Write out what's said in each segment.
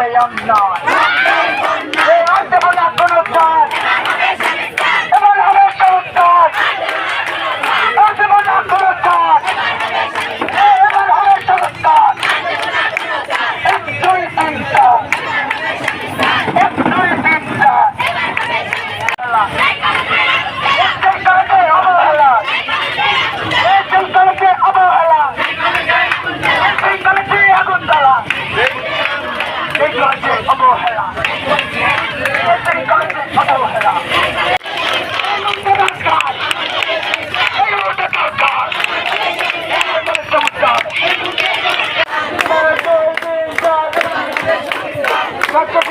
beyond nine. Let's go.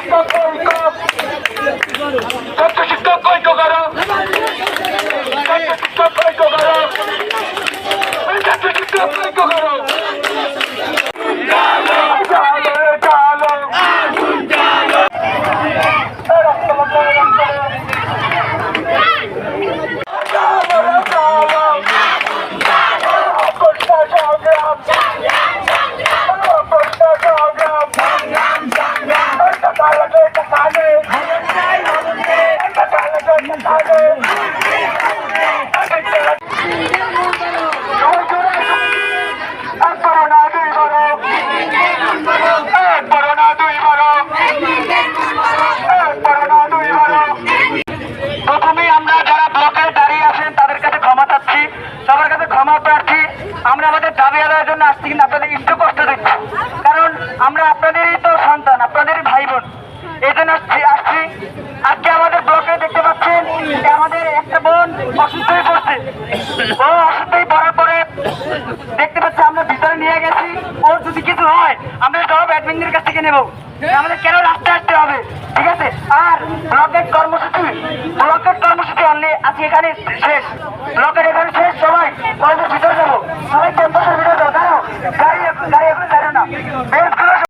আমরা আমাদের দাবি আদায়ের জন্য আসছি কিন্তু আপনাদের একটু কষ্ট দিচ্ছি। কারণ আমরা আপনাদেরই তো সন্তান আপনাদেরই ভাই বোন। এই জন্য আসছি আসছি। আজকে আমাদের ব্লকে দেখতে পাচ্ছেন যে আমাদের একটা বোন অসুস্থ হয়ে পড়ছে অসুস্থ পরে দেখতে পাচ্ছি আমরা ভিতরে নিয়ে গেছি। ওর যদি কিছু হয়, আমরা সব ব্যাডমিন্টনের কাছ থেকে নেব। আমাদের কেন রাস্তায় আসতে হবে? ঠিক আছে? আর ব্লকের কর্মসূচি ব্লকের কর্মসূচি অনলি আজকে এখানে শেষ। ব্লকের এখানে শেষ, সবাই কলেজের ভিতরে যাব। সবাই ক্যাম্পাসের ভিতরে যাব গাড়ি গাড়ি এখন না। বের